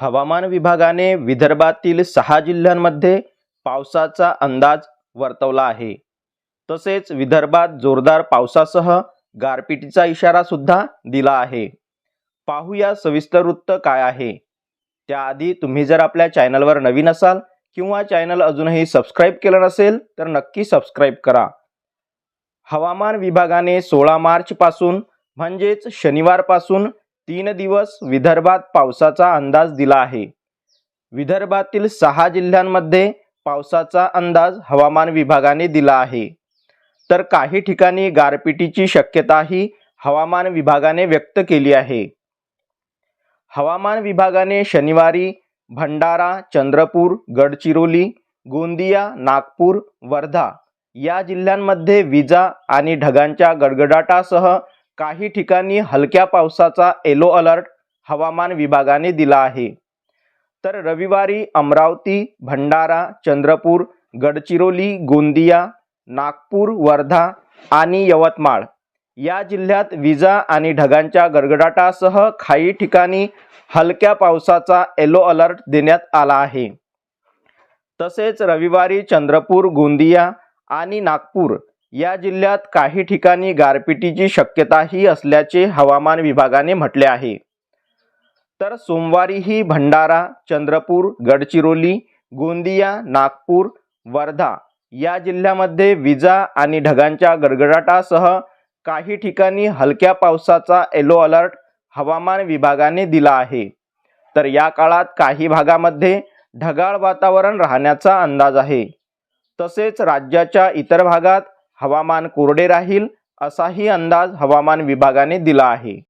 हवामान विभागाने विदर्भातील सहा जिल्ह्यांमध्ये पावसाचा अंदाज वर्तवला आहे. तसेच विदर्भात जोरदार पावसासह गारपिटीचा इशारा सुद्धा दिला आहे. पाहूया सविस्तर वृत्त काय आहे. त्याआधी तुम्ही जर आपल्या चॅनलवर नवीन असाल किंवा चॅनल अजूनही सबस्क्राईब केलं नसेल तर नक्की सबस्क्राईब करा. हवामान विभागाने सोळा मार्चपासून म्हणजेच शनिवारपासून तीन दिवस विदर्भात पावसाचा अंदाज दिला आहे. विदर्भातील सहा जिल्ह्यांमध्ये पावसाचा अंदाज हवामान विभागाने दिला आहे. तर काही ठिकाणी गारपिटीची शक्यताही हवामान विभागाने व्यक्त केली आहे. हवामान विभागाने शनिवारी भंडारा चंद्रपूर गडचिरोली गोंदिया नागपूर वर्धा या जिल्ह्यांमध्ये विजा आणि ढगांच्या गडगडाटासह काही ठिकाणी हलक्या पावसाचा येलो अलर्ट हवामान विभागाने दिला आहे. तर रविवारी अमरावती भंडारा चंद्रपूर गडचिरोली गोंदिया नागपूर वर्धा आणि यवतमाळ या जिल्ह्यात विजा आणि ढगांच्या गडगडाटासह काही ठिकाणी हलक्या पावसाचा येलो अलर्ट देण्यात आला आहे. तसेच रविवारी चंद्रपूर गोंदिया आणि नागपूर या जिल्ह्यात काही ठिकाणी गारपिटीची शक्यताही असल्याचे हवामान विभागाने म्हटले आहे. तर सोमवारीही भंडारा चंद्रपूर गडचिरोली गोंदिया नागपूर वर्धा या जिल्ह्यामध्ये विजा आणि ढगांच्या गडगडाटासह काही ठिकाणी हलक्या पावसाचा येलो अलर्ट हवामान विभागाने दिला आहे. तर या काळात काही भागामध्ये ढगाळ वातावरण राहण्याचा अंदाज आहे. तसेच राज्याच्या इतर भागात हवामान कोरडे राहील असाही अंदाज हवामान विभागाने दिला आहे.